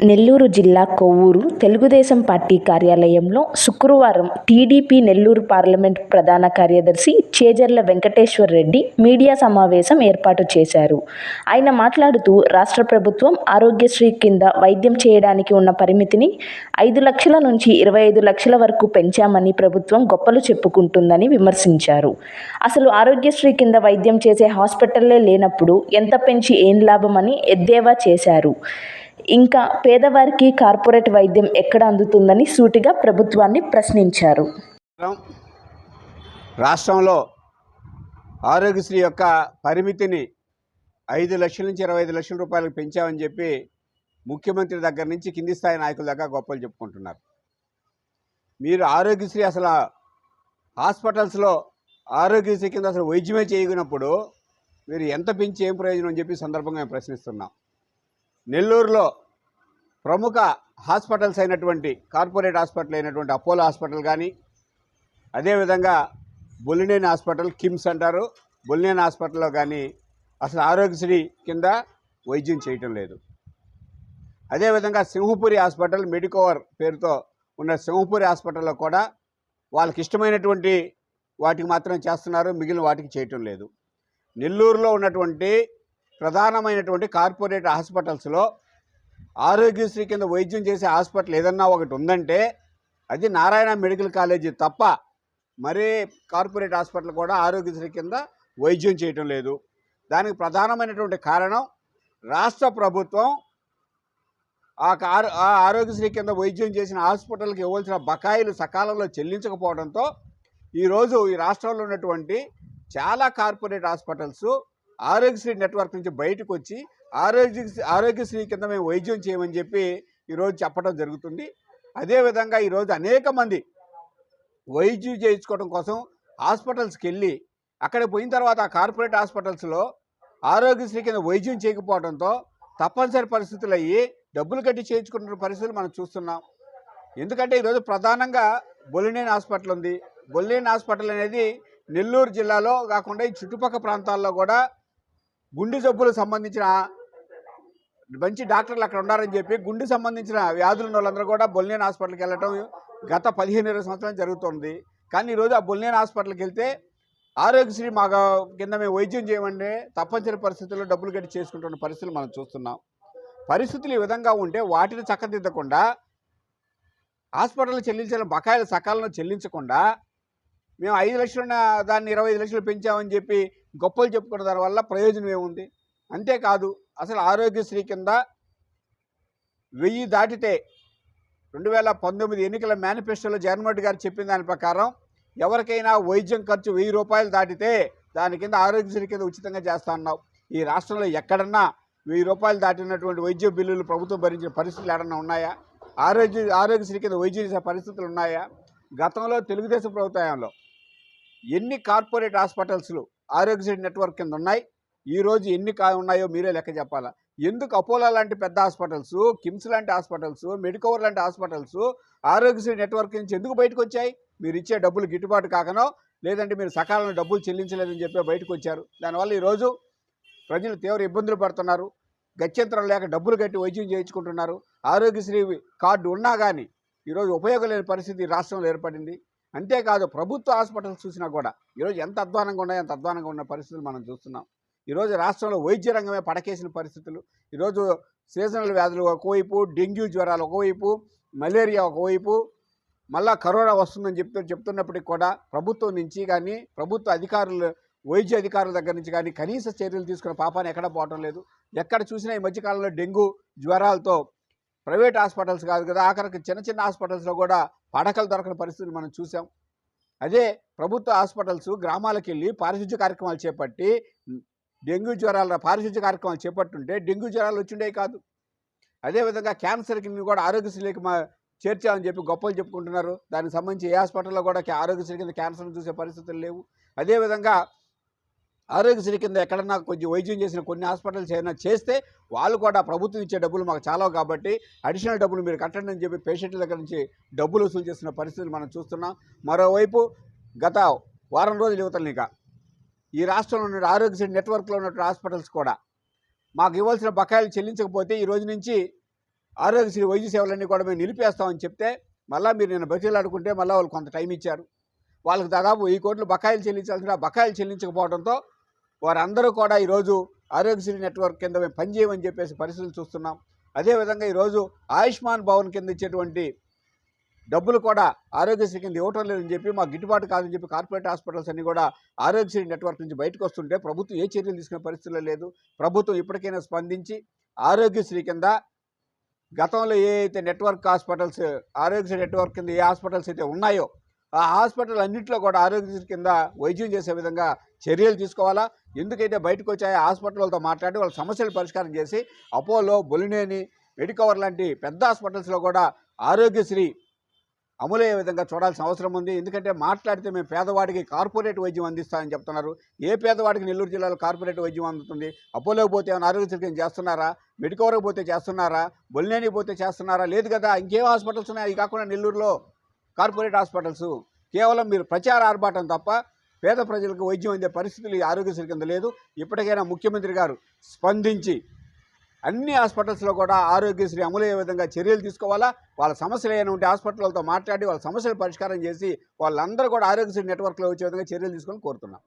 నెల్లూరు జిల్లా కొవ్వూరు తెలుగుదేశం పార్టీ కార్యాలయంలో శుక్రవారం టీడీపీ నెల్లూరు పార్లమెంట్ ప్రధాన కార్యదర్శి చేజర్ల వెంకటేశ్వర్ రెడ్డి మీడియా సమావేశం ఏర్పాటు చేశారు. ఆయన మాట్లాడుతూ రాష్ట్ర ప్రభుత్వం ఆరోగ్యశ్రీ కింద వైద్యం చేయడానికి ఉన్న పరిమితిని ఐదు లక్షల నుంచి ఇరవై ఐదు లక్షల వరకు పెంచామని ప్రభుత్వం గొప్పలు చెప్పుకుంటుందని విమర్శించారు. అసలు ఆరోగ్యశ్రీ కింద వైద్యం చేసే హాస్పిటల్లే లేనప్పుడు ఎంత పెంచి ఏం లాభమని ఎద్దేవా చేశారు. ఇంకా పేదవారికి కార్పొరేట్ వైద్యం ఎక్కడ అందుతుందని సూటిగా ప్రభుత్వాన్ని ప్రశ్నించారు. రాష్ట్రంలో ఆరోగ్యశ్రీ యొక్క పరిమితిని ఐదు లక్షల నుంచి ఇరవై ఐదు లక్షల రూపాయలకు పెంచామని చెప్పి ముఖ్యమంత్రి దగ్గర నుంచి కింది స్థాయి నాయకుల దాకా గొప్పలు చెప్పుకుంటున్నారు. మీరు ఆరోగ్యశ్రీ అసలు హాస్పిటల్స్లో ఆరోగ్యశ్రీ కింద అసలు వైద్యమే చేయగినప్పుడు మీరు ఎంత పెంచి ఏం ప్రయోజనం అని చెప్పి సందర్భంగా మేము ప్రశ్నిస్తున్నాం. నెల్లూరులో ప్రముఖ హాస్పిటల్స్ అయినటువంటి కార్పొరేట్ హాస్పిటల్ అయినటువంటి అపోలో హాస్పిటల్ కానీ అదేవిధంగా బొల్లినేని హాస్పిటల్ కిమ్స్ అంటారు. బొల్లినేని హాస్పిటల్లో కానీ అసలు ఆరోగ్యశ్రీ కింద వైద్యం చేయటం లేదు. అదేవిధంగా సింహపురి హాస్పిటల్ మెడికోవర్ పేరుతో ఉన్న సింహపురి హాస్పిటల్లో కూడా వాళ్ళకి ఇష్టమైనటువంటి వాటికి మాత్రం చేస్తున్నారు మిగిలిన వాటికి చేయటం లేదు. నెల్లూరులో ఉన్నటువంటి ప్రధానమైనటువంటి కార్పొరేట్ హాస్పిటల్స్లో ఆరోగ్యశ్రీ కింద వైద్యం చేసే హాస్పిటల్ ఏదన్నా ఒకటి ఉందంటే అది నారాయణ మెడికల్ కాలేజీ తప్ప మరే కార్పొరేట్ హాస్పిటల్ కూడా ఆరోగ్యశ్రీ కింద వైద్యం చేయటం లేదు. దానికి ప్రధానమైనటువంటి కారణం రాష్ట్ర ప్రభుత్వం ఆ కారు ఆ ఆరోగ్యశ్రీ కింద వైద్యం చేసిన హాస్పిటల్కి ఇవ్వాల్సిన బకాయిలు సకాలంలో చెల్లించకపోవడంతో ఈరోజు ఈ రాష్ట్రంలో ఉన్నటువంటి చాలా కార్పొరేట్ హాస్పిటల్స్ ఆరోగ్యశ్రీ నెట్వర్క్ నుంచి బయటకు వచ్చి ఆరోగ్య ఆరోగ్యశ్రీ కింద మేము వైద్యం చేయమని చెప్పి ఈరోజు చెప్పడం జరుగుతుంది. అదేవిధంగా ఈరోజు అనేక మంది వైద్యం చేయించుకోవడం కోసం హాస్పిటల్స్కి వెళ్ళి అక్కడ పోయిన తర్వాత ఆ కార్పొరేట్ హాస్పిటల్స్లో ఆరోగ్యశ్రీ కింద వైద్యం చేయకపోవడంతో తప్పనిసరి పరిస్థితులు అయ్యి డబ్బులు కట్టి చేయించుకుంటున్న పరిస్థితులు మనం చూస్తున్నాం. ఎందుకంటే ఈరోజు ప్రధానంగా బొలినేని హాస్పిటల్ ఉంది. బొలినేని హాస్పిటల్ అనేది నెల్లూరు జిల్లాలో కాకుండా ఈ చుట్టుపక్కల ప్రాంతాల్లో కూడా గుండె జబ్బులకు సంబంధించిన మంచి డాక్టర్లు అక్కడ ఉన్నారని చెప్పి గుండె సంబంధించిన వ్యాధులు ఉన్న వాళ్ళందరూ కూడా బొల్నేని హాస్పిటల్కి వెళ్ళటం గత పదిహేను ఇరవై సంవత్సరాలు జరుగుతుంది. కానీ ఈరోజు ఆ బొల్నేని హాస్పిటల్కి వెళ్తే ఆరోగ్యశ్రీ మాకు కింద మేము వైద్యం చేయమంటే తప్పనిసరి పరిస్థితుల్లో డబ్బులు కట్టి చేసుకుంటున్న పరిస్థితులు మనం చూస్తున్నాం. పరిస్థితులు ఈ విధంగా ఉంటే వాటిని చక్కదిద్దకుండా హాస్పిటల్ చెల్లించిన బకాయిలు సకాలంలో చెల్లించకుండా మేము ఐదు లక్షలున్న దాన్ని ఇరవై ఐదు లక్షలు పెంచామని చెప్పి గొప్పలు చెప్పుకున్న దానివల్ల ప్రయోజనం ఏముంది? అంతేకాదు అసలు ఆరోగ్యశ్రీ కింద వెయ్యి దాటితే రెండు వేల పంతొమ్మిది ఎన్నికల మేనిఫెస్టోలో జగన్మోహన్ గారు చెప్పిన దాని ప్రకారం ఎవరికైనా వైద్యం ఖర్చు వెయ్యి రూపాయలు దాటితే దాని కింద ఆరోగ్యశ్రీ కింద ఉచితంగా చేస్తా ఈ రాష్ట్రంలో ఎక్కడన్నా వెయ్యి రూపాయలు దాటినటువంటి వైద్య బిల్లులు ప్రభుత్వం భరించిన పరిస్థితులు ఏడన్నా ఉన్నాయా? ఆరోగ్య ఆరోగ్యశ్రీ కింద వైద్యం చేసే పరిస్థితులు ఉన్నాయా? గతంలో తెలుగుదేశం ప్రభుత్వంలో ఎన్ని కార్పొరేట్ హాస్పిటల్స్లు ఆరోగ్యశ్రీ నెట్వర్క్ కింద ఉన్నాయి. ఈరోజు ఎన్ని కా ఉన్నాయో మీరే లెక్క చెప్పాలా. ఎందుకు అపోలో లాంటి పెద్ద హాస్పిటల్స్ కిమ్స్ లాంటి హాస్పిటల్స్ మెడికవర్ లాంటి హాస్పిటల్స్ ఆరోగ్యశ్రీ నెట్వర్క్ నుంచి ఎందుకు బయటకు వచ్చాయి? మీరు ఇచ్చే డబ్బులు గిట్టుబాటు కాకనో లేదంటే మీరు సకాలంలో డబ్బులు చెల్లించలేదని చెప్పి బయటకు వచ్చారు. దానివల్ల ఈరోజు ప్రజలు తీవ్ర ఇబ్బందులు పడుతున్నారు. గత్యంతరం లేక డబ్బులు కట్టి వైద్యం చేయించుకుంటున్నారు. ఆరోగ్యశ్రీ కార్డు ఉన్నా కానీ ఈరోజు ఉపయోగం లేని పరిస్థితి రాష్ట్రంలో ఏర్పడింది. అంతేకాదు ప్రభుత్వ హాస్పిటల్స్ చూసినా కూడా ఈరోజు ఎంత అధ్వానంగా ఉన్నాయో అంత అధ్వానంగా ఉన్న పరిస్థితులు మనం చూస్తున్నాం. ఈరోజు రాష్ట్రంలో వైద్య రంగమే పడకేసిన పరిస్థితులు. ఈరోజు సీజనల్ వ్యాధులు ఒకవైపు డెంగ్యూ జ్వరాలు ఒకవైపు మలేరియా ఒకవైపు మళ్ళా కరోనా వస్తుందని చెప్తూ చెప్తున్నప్పటికి కూడా ప్రభుత్వం నుంచి కానీ ప్రభుత్వ అధికారులు వైద్య అధికారుల దగ్గర నుంచి కానీ కనీస చర్యలు తీసుకున్న పాపాన్ని ఎక్కడ పోవటం లేదు. ఎక్కడ చూసినా ఈ మధ్యకాలంలో డెంగ్యూ జ్వరాలతో ప్రైవేట్ హాస్పిటల్స్ కాదు కదా ఆఖరికి చిన్న చిన్న హాస్పిటల్స్లో కూడా పడకలు దొరకని పరిస్థితులు మనం చూసాం. అదే ప్రభుత్వ హాస్పిటల్స్ గ్రామాలకు వెళ్ళి పారిశుద్ధ్య కార్యక్రమాలు చేపట్టి డెంగ్యూ జ్వరాల పారిశుద్ధ్య కార్యక్రమాలు చేపట్టుంటే డెంగ్యూ జ్వరాలు వచ్చిండే కాదు. అదేవిధంగా క్యాన్సర్కి కూడా ఆరోగ్యశ్రీకి మా చేర్చామని చెప్పి గొప్పలు చెప్పుకుంటున్నారు. దానికి సంబంధించి ఏ హాస్పిటల్లో కూడా ఆరోగ్యశ్రీ కింద క్యాన్సర్ చూసే పరిస్థితులు లేవు. అదేవిధంగా ఆరోగ్యశ్రీ కింద ఎక్కడన్నా కొంచెం వైద్యం చేసిన కొన్ని హాస్పిటల్స్ ఏమైనా చేస్తే వాళ్ళు కూడా ప్రభుత్వం ఇచ్చే డబ్బులు మాకు చాలా కాబట్టి అడిషనల్ డబ్బులు మీరు కట్టండి అని చెప్పి పేషెంట్ల దగ్గర నుంచి డబ్బులు వసూలు చేస్తున్న పరిస్థితులు మనం చూస్తున్నాం. మరోవైపు గత వారం రోజులు యువతలు ఇక. ఈ రాష్ట్రంలో ఉన్న ఆరోగ్యశ్రీ నెట్వర్క్లో ఉన్న హాస్పిటల్స్ కూడా. మాకు ఇవ్వాల్సిన బకాయిలు చెల్లించకపోతే ఈ రోజు నుంచి ఆరోగ్యశ్రీ వైద్య సేవలన్నీ కూడా మేము నిలిపేస్తామని చెప్తే మళ్ళీ మీరు నేను బతిలాడుకుంటే మళ్ళీ వాళ్ళు కొంత టైం ఇచ్చారు. వాళ్ళకి దాదాపు వెయ్యి కోట్లు బకాయిలు చెల్లించాల్సిన బకాయిలు చెల్లించకపోవడంతో వారందరూ కూడా ఈరోజు ఆరోగ్యశ్రీ నెట్వర్క్ కింద మేము పనిచేయమని చెప్పేసి పరిస్థితులు చూస్తున్నాం. అదేవిధంగా ఈరోజు ఆయుష్మాన్ భవన్ కింద ఇచ్చేటువంటి డబ్బులు కూడా ఆరోగ్యశ్రీ కింద ఇవ్వటం లేదని చెప్పి మాకు గిట్టుబాటు కాదని చెప్పి కార్పొరేట్ హాస్పిటల్స్ అన్ని కూడా ఆరోగ్యశ్రీ నెట్వర్క్ నుంచి బయటకు వస్తుంటే ప్రభుత్వం ఏ చర్యలు తీసుకునే పరిస్థితుల్లో లేదు. ప్రభుత్వం ఇప్పటికైనా స్పందించి ఆరోగ్యశ్రీ కింద గతంలో ఏ అయితే నెట్వర్క్ హాస్పిటల్స్ ఆరోగ్యశ్రీ నెట్వర్క్ కింద ఏ హాస్పిటల్స్ అయితే ఉన్నాయో ఆ హాస్పిటల్ అన్నింటిలో కూడా ఆరోగ్యశ్రీ కింద వైద్యం చేసే విధంగా చర్యలు తీసుకోవాలా? ఎందుకైతే బయటకు వచ్చాయో హాస్పిటల్తో మాట్లాడి వాళ్ళ సమస్యలు పరిష్కారం చేసి అపోలో బొలినేని మెడికవర్ లాంటి పెద్ద హాస్పిటల్స్లో కూడా ఆరోగ్యశ్రీ అమలయ్యే విధంగా చూడాల్సిన అవసరం ఉంది. ఎందుకంటే మాట్లాడితే మేము పేదవాడికి కార్పొరేట్ వైద్యం అందిస్తామని చెప్తున్నారు. ఏ పేదవాడికి నెల్లూరు జిల్లాలో కార్పొరేట్ వైద్యం అందుతుంది? అపోలోకి పోతే ఏమైనా ఆరోగ్యశ్రీ కింద చేస్తున్నారా? మెడికవర్కి పోతే చేస్తున్నారా? బొలినేని పోతే చేస్తున్నారా? లేదు కదా ఇంకేం హాస్పిటల్స్ ఉన్నాయి? అవి కాకుండా నెల్లూరులో కార్పొరేట్ హాస్పిటల్స్ కేవలం మీరు ప్రచార ఆర్భాటం తప్ప పేద ప్రజలకు వైద్యం అందే పరిస్థితులు ఈ ఆరోగ్యశ్రీ కింద లేదు. ఇప్పటికైనా ముఖ్యమంత్రి గారు స్పందించి అన్ని హాస్పిటల్స్లో కూడా ఆరోగ్యశ్రీ అమలయ్యే విధంగా చర్యలు తీసుకోవాలా? వాళ్ళ సమస్యలు ఏమైనా ఉంటే హాస్పిటల్తో మాట్లాడి వాళ్ళ సమస్యలు పరిష్కారం చేసి వాళ్ళందరూ కూడా ఆరోగ్యశ్రీ నెట్వర్క్లో వచ్చే విధంగా చర్యలు తీసుకొని కోరుతున్నాం.